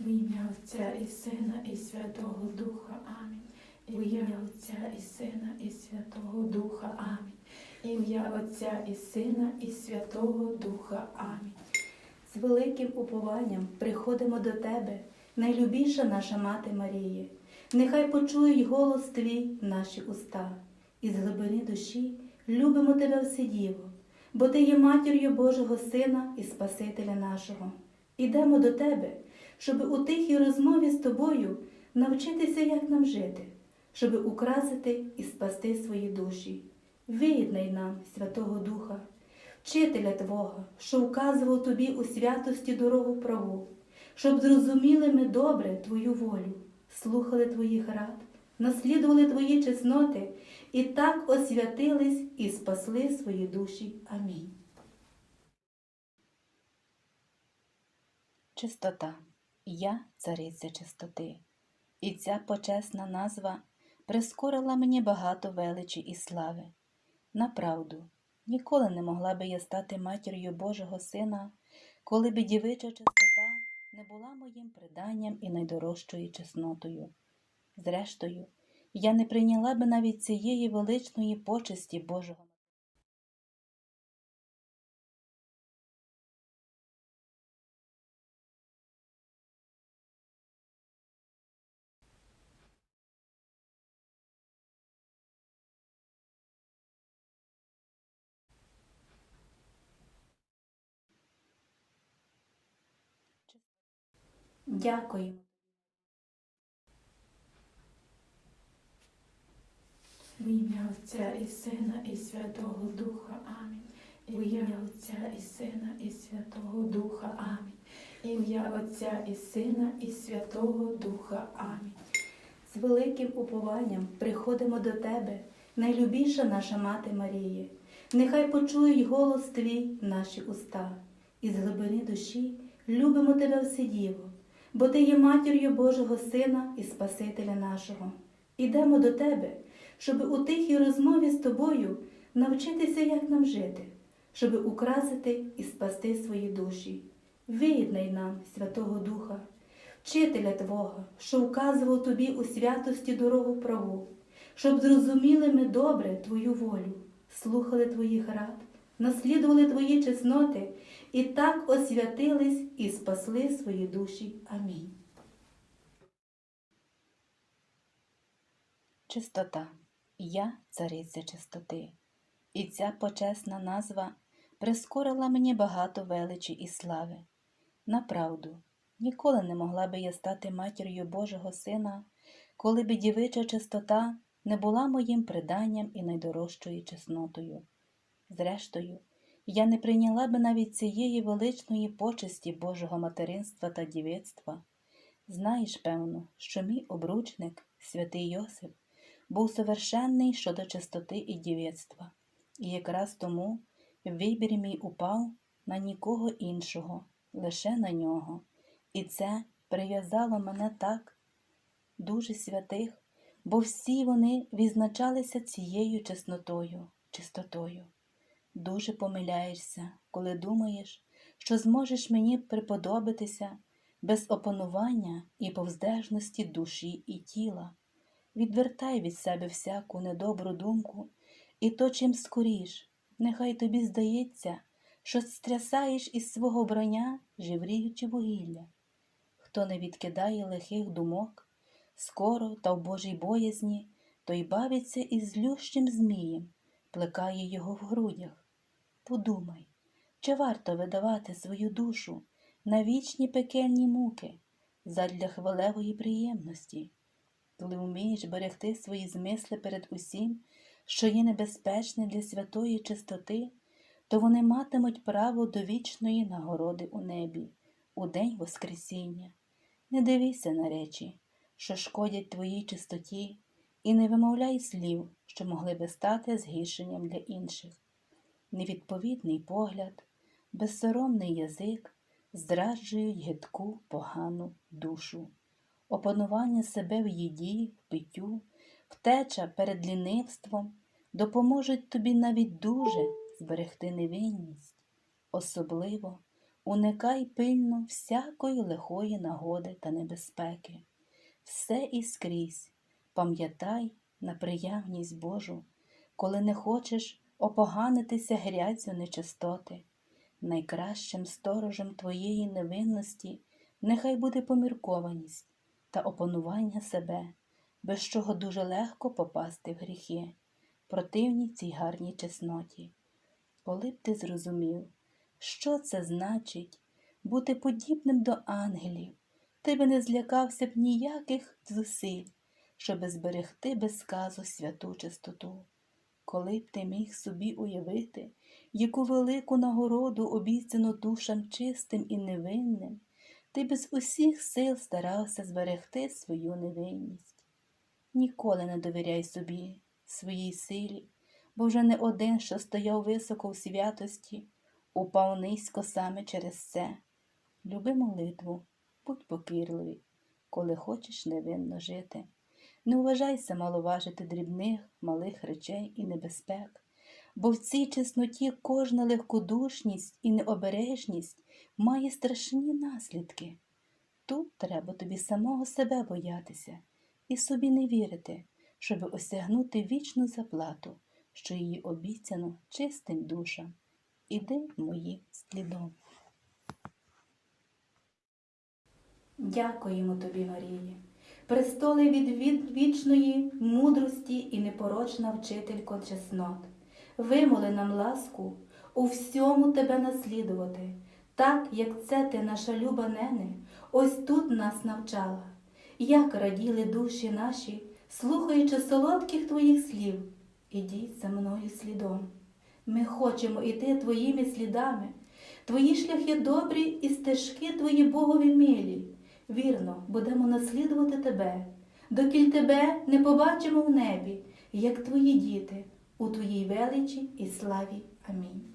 В ім'я Отця і Сина, і Святого Духа. Амінь. В ім'я Отця і Сина, і Святого Духа. Амінь. Ім'я Отця і Сина, і Святого Духа. Амінь. З великим упованням приходимо до Тебе, найлюбіша наша Мати Марії. Нехай почують голос Твій наші уста, і з глибини душі любимо Тебе Вседіво, бо Ти є матір'ю Божого Сина і Спасителя нашого. Ідемо до Тебе, щоб у тихій розмові з Тобою навчитися, як нам жити, щоб украсити і спасти свої душі. Виєднай нам Святого Духа, вчителя Твого, що вказував тобі у святості дорогу праву, щоб зрозуміли ми добре Твою волю, слухали Твоїх рад, наслідували Твої чесноти і так освятились і спасли свої душі. Амінь. Чистота. Я цариця чистоти. І ця почесна назва прискорила мені багато величі і слави. Направду, Ніколи не могла би я стати матір'ю Божого Сина, коли би дівича чистота не була моїм приданням і найдорожчою чеснотою. Зрештою, я не прийняла би навіть цієї величної почесті Божого. Дякуємо. В ім'я Отця і Сина, і Святого Духа. Амінь. В ім'я Отця і Сина, і Святого Духа. Амінь. Ім'я Отця і Сина, і Святого Духа. Амінь. З великим упованням приходимо до Тебе, найлюбіша наша Мати Марії. Нехай почують голос Твій наші уста, і з глибини душі любимо Тебе Вседіво, бо Ти є матір'ю Божого Сина і Спасителя нашого. Ідемо до Тебе, щоб у тихій розмові з Тобою навчитися, як нам жити, щоб украсити і спасти свої душі. Виєднай нам Святого Духа, вчителя Твого, що вказував тобі у святості дорогу праву, щоб зрозуміли ми добре Твою волю, слухали Твоїх рад, наслідували Твої чесноти і так освятились і спасли свої душі. Амінь. Чистота. Я цариця чистоти. І ця почесна назва прискорила мені багато величі і слави. Направду, ніколи не могла би я стати матір'ю Божого Сина, коли би дівича чистота не була моїм приданням і найдорожчою чеснотою. Зрештою, я не прийняла би навіть цієї величної почесті Божого материнства та дівицтва. Знаєш, певно, що мій обручник, святий Йосип, був совершенний щодо чистоти і дівецтва, і якраз тому вибір мій упав на нікого іншого, лише на нього, і це прив'язало мене так дуже святих, бо всі вони відзначалися цією чеснотою, чистотою. Дуже помиляєшся, коли думаєш, що зможеш мені приподобитися без опанування і повздержності душі і тіла. Відвертай від себе всяку недобру думку, і то чим скоріш, нехай тобі здається, що стрясаєш із свого броня, жевріючи вугілля. Хто не відкидає лихих думок, скоро та в Божій боязні, той бавиться із злющим змієм, плекає його в грудях. Подумай, чи варто видавати свою душу на вічні пекельні муки задля хвалевої приємності? коли вмієш берегти свої змисли перед усім, що є небезпечне для святої чистоти, то вони матимуть право до вічної нагороди у небі, у день Воскресіння. Не дивися на речі, що шкодять твоїй чистоті, і не вимовляй слів, що могли би стати згіршенням для інших. Невідповідний погляд, безсоромний язик зраджують гидку погану душу опанування себе в їді, в питтю, втеча перед лінивством допоможуть тобі навіть дуже зберегти невинність, особливо Уникай пильно всякої лихої нагоди та небезпеки. Все і скрізь пам'ятай на приявність Божу, коли не хочеш опоганитися грязю нечистоти. Найкращим сторожем твоєї невинності нехай буде поміркованість та опанування себе, без чого дуже легко попасти в гріхи, противні цій гарній чесноті. Коли б ти зрозумів, що це значить бути подібним до ангелів, ти би не злякався б ніяких зусиль, щоби зберегти без сказу святу чистоту. Коли б ти міг собі уявити, яку велику нагороду обіцяно душам чистим і невинним, ти без усіх сил старався зберегти свою невинність. Ніколи не довіряй собі, своїй силі, бо вже не один, що стояв високо в святості, упав низько саме через це. Люби молитву, будь покірливий, коли хочеш невинно жити. Не уважайся маловажити дрібних, малих речей і небезпек, бо в цій чесноті кожна легкодушність і необережність має страшні наслідки. Тут треба тобі самого себе боятися і собі не вірити, щоби осягнути вічну заплату, що її обіцяно чистим душам. Іди моїм слідом. Дякуємо тобі, Марії, престоли від, вічної мудрості і непорочна вчителько чеснот. Вимоли нам ласку у всьому тебе наслідувати, так, як це ти, наша люба нене, ось тут нас навчала. Як раділи душі наші, слухаючи солодких твоїх слів, ідіть за мною слідом. Ми хочемо іти твоїми слідами, твої шляхи добрі і стежки твої Богові милі. Вірно, будемо наслідувати тебе, докіль тебе не побачимо в небі, як твої діти, у твоїй величі і славі. Амінь.